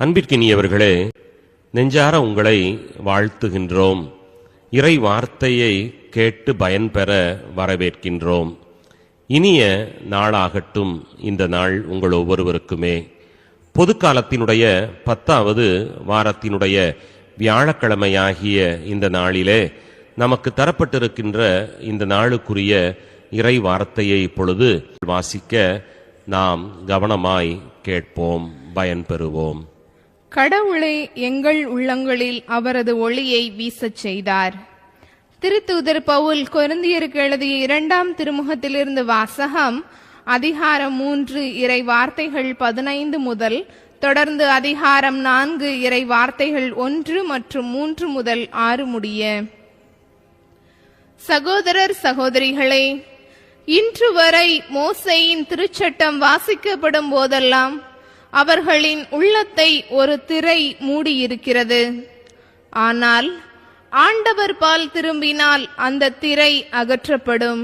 அன்பிற்கினியவர்களே நெஞ்சார உங்களை வாழ்த்துகின்றோம். இறை வார்த்தையை கேட்டு பயன்பெற வரவேற்கின்றோம். இனிய நாளாகட்டும் இந்த நாள் உங்கள் ஒவ்வொருவருக்குமே. பொதுக்காலத்தினுடைய பத்தாவது வாரத்தினுடைய வியாழக்கிழமையாகிய இந்த நாளிலே நமக்கு தரப்பட்டிருக்கின்ற இந்த நாளுக்குரிய இறை வார்த்தையை இப்பொழுது வாசிக்க நாம் கவனமாய் கேட்போம் பயன்பெறுவோம். கடவுளே எங்கள் உள்ளங்களில் அவரது ஒளியை வீசச் செய்தார். திருத்தூதர் பவுல் கொரிந்தியருக்கு எழுதிய இரண்டாம் திருமுகத்திலிருந்து வாசகம் அதிகாரம் மூன்று இறை வார்த்தைகள் பதினைந்து முதல் தொடர்ந்து அதிகாரம் நான்கு இறை வார்த்தைகள் ஒன்று மற்றும் மூன்று முதல் ஆறு முடிய. சகோதரர் சகோதரிகளே இன்று வரை மோசையின் திருச்சட்டம் வாசிக்கப்படும் போதெல்லாம் அவர்களின் உள்ளத்தை ஒரு திரை மூடியிருக்கிறது. ஆனால் ஆண்டவர் பால் திரும்பினால் அந்த திரை அகற்றப்படும்.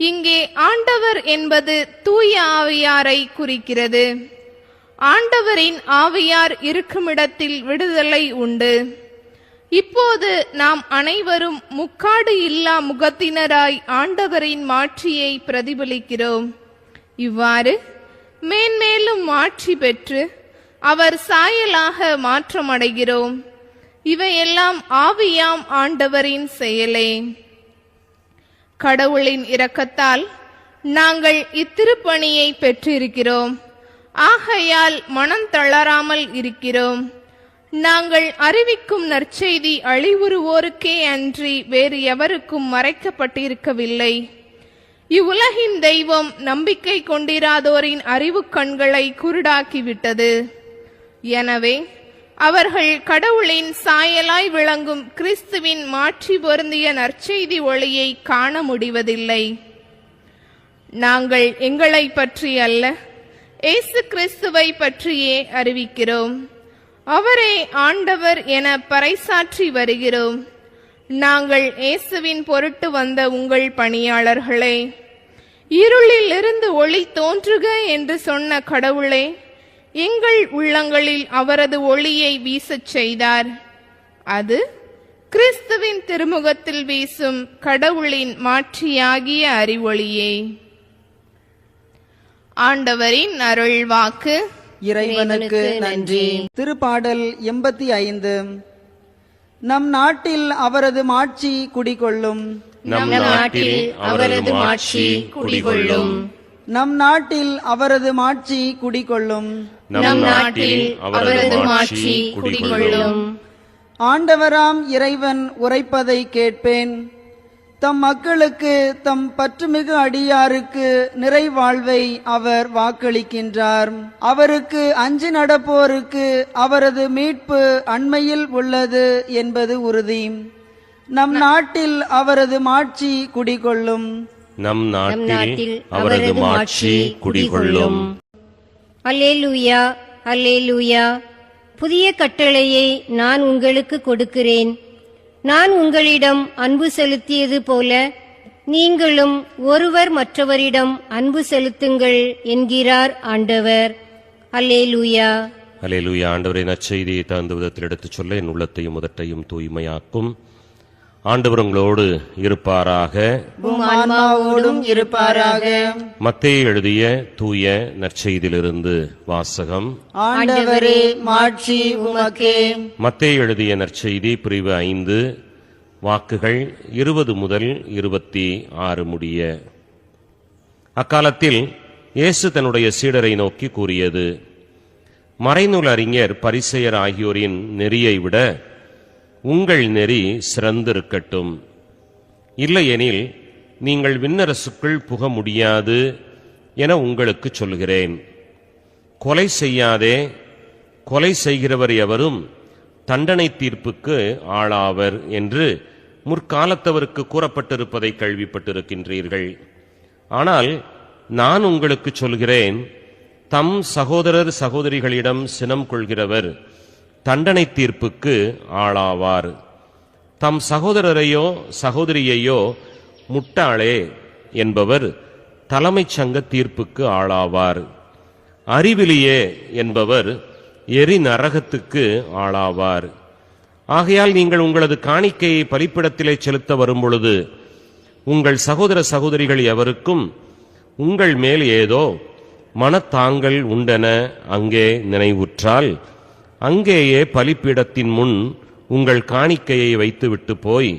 இங்கே ஆண்டவர் என்பது தூய ஆவியாரை குறிக்கிறது. ஆண்டவரின் ஆவியார் இருக்குமிடத்தில் விடுதலை உண்டு. இப்போது நாம் அனைவரும் முக்காடு இல்லா முகத்தினராய் ஆண்டவரின் மாட்சியை பிரதிபலிக்கிறோம். இவ்வாறு மேன்மேலும் மாற்றி பெற்று அவர் சாயலாக மாற்றமடைகிறோம். இவையெல்லாம் ஆவியாம் ஆண்டவரின் செயலே. கடவுளின் இரக்கத்தால் நாங்கள் இத்திருப்பணியை பெற்றிருக்கிறோம். ஆகையால் மனம் தளராமல் இருக்கிறோம். நாங்கள் அறிவிக்கும் நற்செய்தி அழிவுறுவோருக்கே அன்றி வேறு எவருக்கும் மறைக்கப்பட்டிருக்கவில்லை. இவ்வுலகின் தெய்வம் நம்பிக்கை கொண்டிராதோரின் அறிவுக் கண்களை குருடாக்கிவிட்டது. எனவே அவர்கள் கடவுளின் சாயலாய் விளங்கும் கிறிஸ்துவின் மாற்றி பொருந்திய நற்செய்தி ஒளியை காண முடிவதில்லை. நாங்கள் எங்களை பற்றி அல்ல இயேசு கிறிஸ்துவை பற்றியே அறிவிக்கிறோம். அவரே ஆண்டவர் என பறைசாற்றி வருகிறோம். நாங்கள் இயேசுவின் பொருட்டு வந்த உங்கள் பணியாளர்களே இருளில் இருந்து ஒளி தோன்றுக என்று சொன்ன கடவுளே எங்கள் உள்ளங்களில் அவரது ஒளியை வீசச் செய்தார். அது கிறிஸ்துவின் திருமுகத்தில் வீசும் கடவுளின் மாட்சியாகிய அறிவொளியே. ஆண்டவரின் அருள் வாக்கு இறைவனுக்கு நன்றி. திருப்பாடல் எண்பத்தி ஐந்து. நம் நாட்டில் அவரது மாட்சி குடிகொள்ளும். நம் நாட்டில் அவரது மாட்சி குடிகொள்ளும். நம் நாட்டில் அவரது மாட்சி குடிகொள்ளும். நம் நாட்டில் அவரது மாட்சி குடிகொள்ளும். ஆண்டவராம் இறைவன் உரைப்பதை கேட்பேன். தம் மக்களுக்கு தம் பற்றுமிகு அடியாருக்கு நிறைவாழ்வை அவர் வாக்களிக்கின்றார். அவருக்கு அஞ்சு நடப்போருக்கு அவரது மீட்பு அண்மையில் உள்ளது என்பது உறுதி. நம் நாட்டில் அவரது மாட்சி குடிகொள்ளும். நம் நாட்டில் அவரது மாட்சி குடிகொள்ளும். அல்லேலூயா அல்லேலூயா. புதிய கட்டளையை நான் உங்களுக்கு கொடுக்கிறேன். நான் உங்களிடம் அன்பு செலுத்தியது போல நீங்களும் ஒருவர் மற்றவரிடம் அன்பு செலுத்துங்கள் என்கிறார் ஆண்டவர். அல்லேலூயா. அலேலுயா ஆண்டவரை நற்செய்தியை தகுந்த விதத்தில் எடுத்துச் சொல்ல என் உள்ளத்தையும் முதட்டையும் தூய்மையாக்கும். ஆண்டவர் உங்களோடு இருப்பாராக ஆன்மாவோடும் இருப்பாராக. மத்தேயு எழுதிய தூய நற்செய்தியிலிருந்து வாசகம். ஆண்டவரே மாட்சி உமக்கே. மத்தேயு எழுதிய நற்செய்தி பிரிவு ஐந்து வாக்குகள் இருபது முதல் இருபத்தி ஆறு முடிய. அக்காலத்தில் இயேசு தன்னுடைய சீடரை நோக்கி கூறியது மறைநூல் அறிஞர் பரிசெயர் ஆகியோரின் நெறியை விட உங்கள் நெறி சிறந்திருக்கட்டும். இல்லையெனில் நீங்கள் விண்ணரசுக்குள் புக முடியாது என உங்களுக்கு சொல்கிறேன். கொலை செய்யாதே கொலை செய்கிறவர் எவரும் தண்டனை தீர்ப்புக்கு ஆளாவர் என்று முற்காலத்தவருக்கு கூறப்பட்டிருப்பதை கேள்விப்பட்டிருக்கின்றீர்கள். ஆனால் நான் உங்களுக்கு சொல்கிறேன் தம் சகோதரர் சகோதரிகளிடம் சினம் கொள்கிறவர் தண்டனை தீர்ப்புக்கு ஆளாவார். தம் சகோதரரையோ சகோதரியையோ முட்டாளே என்பவர் தலைமைச் சங்க தீர்ப்புக்கு ஆளாவார். அறிவிலியே என்பவர் எரி நரகத்துக்கு ஆளாவார். ஆகையால் நீங்கள் உங்களது காணிக்கையை பலிப்பிடத்திலே செலுத்த வரும்பொழுது உங்கள் சகோதர சகோதரிகள் எவருக்கும் உங்கள் மேல் ஏதோ மனத்தாங்கள் உண்டென அங்கே நினைவுற்றால் அங்கேயே பலிப்பீடத்தின் முன் உங்கள் காணிக்கையை வைத்துவிட்டு போய்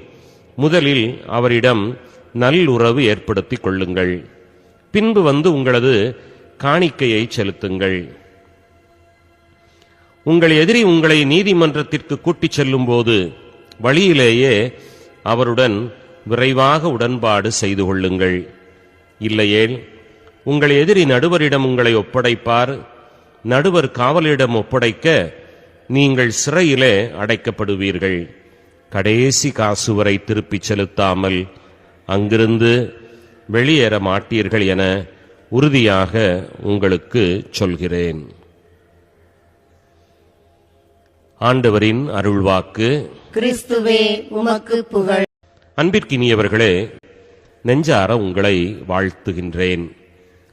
முதலில் அவரிடம் நல்லுறவு ஏற்படுத்திக் கொள்ளுங்கள். பின்பு வந்து உங்களது காணிக்கையை செலுத்துங்கள். உங்கள் எதிரி உங்களை நீதிமன்றத்திற்கு கூட்டிச் செல்லும்போது வழியிலேயே அவருடன் விரைவாக உடன்பாடு செய்து கொள்ளுங்கள். இல்லையேல் உங்கள் எதிரி நடுவரிடம் உங்களை ஒப்படைப்பார் நடுவர் காவலிடம் ஒப்படைக்க நீங்கள் சிறையிலே அடைக்கப்படுவீர்கள். கடைசி காசு வரை திருப்பிச் செலுத்தாமல் அங்கிருந்து வெளியேற மாட்டீர்கள் என உறுதியாக உங்களுக்கு சொல்கிறேன். ஆண்டவரின் அருள்வாக்கு. கிறிஸ்துவே உமக்கு புகழ். அன்பிற்கினியவர்களே நெஞ்சார உங்களை வாழ்த்துகின்றேன்.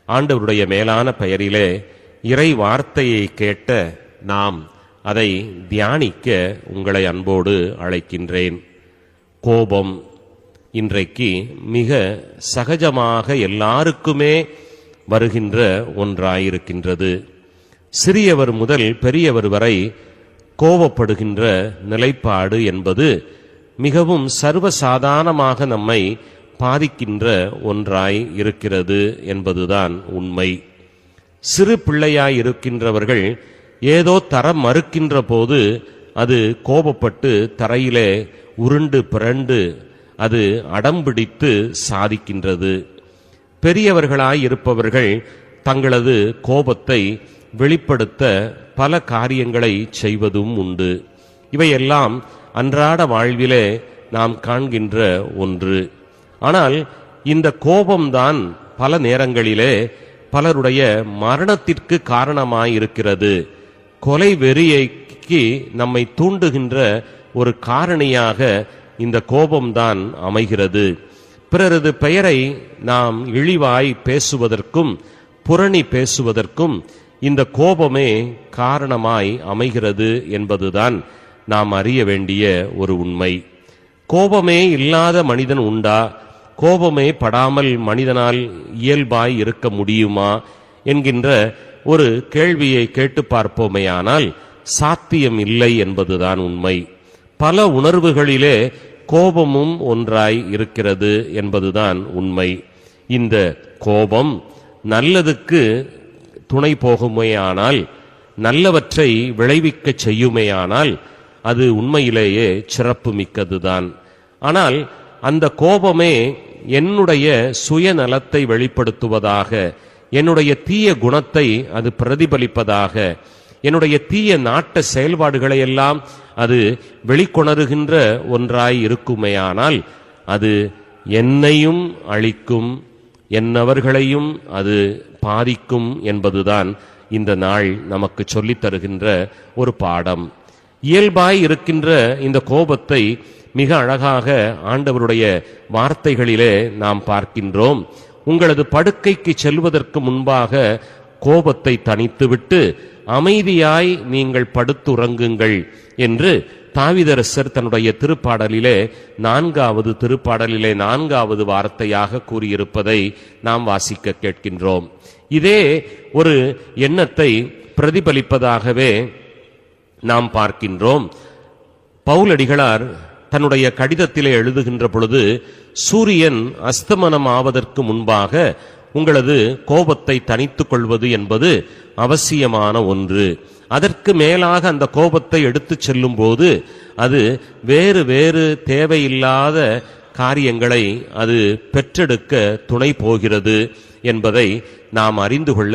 ஆண்டவருடைய மேலான பெயரிலே இறை வார்த்தையை கேட்ட நாம் அதை தியானிக்க உங்களை அன்போடு அழைக்கின்றேன். கோபம் இன்றைக்கு மிக சகஜமாக எல்லாருக்குமே வருகின்ற ஒன்றாயிருக்கின்றது. சிறியவர் முதல் பெரியவர் வரை கோபப்படுகின்ற நிலைப்பாடு என்பது மிகவும் சர்வசாதாரணமாக நம்மை பாதிக்கின்ற ஒன்றாய் இருக்கிறது என்பதுதான் உண்மை. சிறு பிள்ளையாய் இருக்கின்றவர்கள் ஏதோ தர மறுக்கின்ற போது அது கோபப்பட்டு தரையிலே உருண்டு பிறண்டு அது அடம்பிடித்து சாதிக்கின்றது. பெரியவர்களாய் இருப்பவர்கள் தங்களது கோபத்தை வெளிப்படுத்த பல காரியங்களை செய்வதும் உண்டு. இவையெல்லாம் அன்றாட வாழ்விலே நாம் காண்கின்ற ஒன்று. ஆனால் இந்த கோபம்தான் பல நேரங்களிலே பலருடைய மரணத்திற்கு காரணமாயிருக்கிறது. கொலை வெறியைக்கு நம்மை தூண்டுகின்ற ஒரு காரணியாக இந்த கோபம்தான் அமைகிறது. பிறரது பெயரை நாம் இழிவாய் பேசுவதற்கும் புரணி பேசுவதற்கும் இந்த கோபமே காரணமாய் அமைகிறது என்பதுதான் நாம் அறிய வேண்டிய ஒரு உண்மை. கோபமே இல்லாத மனிதன் உண்டா? கோபமே படாமல் மனிதனால் இயல்பாய் இருக்க முடியுமா? என்கின்ற ஒரு கேள்வியை கேட்டு பார்ப்போமேயானால் சாத்தியம் இல்லை என்பதுதான் உண்மை. பல உணர்வுகளிலே கோபமும் ஒன்றாய் இருக்கிறது என்பதுதான் உண்மை. இந்த கோபம் நல்லதுக்கு துணை போகுமேயானால் நல்லவற்றை விளைவிக்கச் செய்யுமேயானால் அது உண்மையிலேயே சிறப்பு மிக்கதுதான் ஆனால் அந்த கோபமே என்னுடைய சுயநலத்தை வெளிப்படுத்துவதாக என்னுடைய தீய குணத்தை அது பிரதிபலிப்பதாக என்னுடைய தீய நாட்ட செயல்பாடுகளை எல்லாம் அது வெளிக்கொணருகின்ற ஒன்றாய் இருக்குமேயானால் அது என்னையும் அழிக்கும் என்னவர்களையும் அது பாதிக்கும் என்பதுதான் இந்த நாள் நமக்கு சொல்லித் தருகின்ற ஒரு பாடம். இயல்பாய் இருக்கின்ற இந்த கோபத்தை மிக அழகாக ஆண்டவருடைய வார்த்தைகளிலே நாம் பார்க்கின்றோம். உங்களது படுக்கைக்கு செல்வதற்கு முன்பாக கோபத்தை தணித்துவிட்டு அமைதியாய் நீங்கள் படுத்துறங்குங்கள் என்று தாவிதரசர் தன்னுடைய திருப்பாடலிலே நான்காவது திருப்பாடலிலே நான்காவது வார்த்தையாக கூறியிருப்பதை நாம் வாசிக்க கேட்கின்றோம். இதே ஒரு எண்ணத்தை பிரதிபலிப்பதாகவே நாம் பார்க்கின்றோம். பவுலடிகளார் தன்னுடைய கடிதத்திலே எழுதுகின்ற பொழுது சூரியன் அஸ்தமனம் ஆவதற்கு முன்பாக உங்களது கோபத்தை தணித்துக் கொள்வது என்பது அவசியமான ஒன்று. அதற்கு மேலாக அந்த கோபத்தை எடுத்துச் செல்லும் போது அது வேறு வேறு தேவையில்லாத காரியங்களை அது பெற்றெடுக்க துணை போகிறது என்பதை நாம் அறிந்து கொள்ள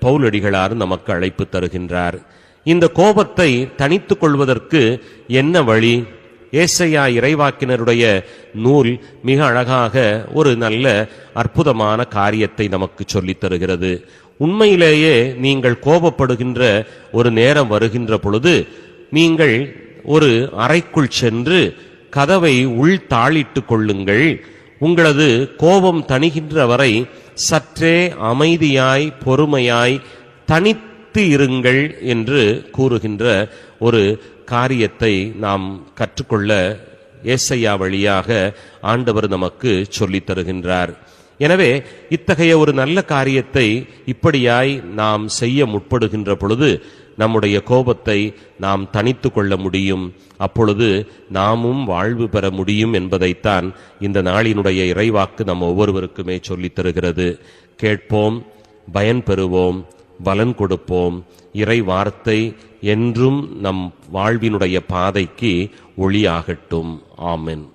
பவுலடிகளார் நமக்கு அழைப்பு தருகின்றார். இந்த கோபத்தை தணித்துக் கொள்வதற்கு என்ன வழி? ஏசையா இறைவாக்கினருடைய நூல் மிக அழகாக ஒரு நல்ல அற்புதமான காரியத்தை நமக்கு சொல்லித் தருகிறது. உண்மையிலேயே நீங்கள் கோபப்படுகின்ற ஒரு நேரம் வருகின்ற பொழுது நீங்கள் ஒரு அறைக்குள் சென்று கதவை உள் தாளிட்டுக் கொள்ளுங்கள். உங்களது கோபம் தணிகின்ற வரை சற்றே அமைதியாய் பொறுமையாய் தனித்து திரித்து இருங்கள் என்று கூறுகின்ற ஒரு காரியத்தை நாம் கற்றுக்கொள்ள ஏசையா வழியாக ஆண்டவர் நமக்கு சொல்லித் தருகின்றார். எனவே இத்தகைய ஒரு நல்ல காரியத்தை இப்படியாய் நாம் செய்ய முற்படுகின்ற பொழுது நம்முடைய கோபத்தை நாம் தனித்து கொள்ள முடியும். அப்பொழுது நாமும் வாழ்வு பெற முடியும் என்பதைத்தான் இந்த நாளினுடைய இறைவாக்கு நம் ஒவ்வொருவருக்குமே சொல்லித் தருகிறது. கேட்போம் பயன் பெறுவோம் பலன் கொடுப்போம். இறை வார்த்தை என்றும் நம் வாழ்வினுடைய பாதைக்கு ஒளியாகட்டும். ஆமென்.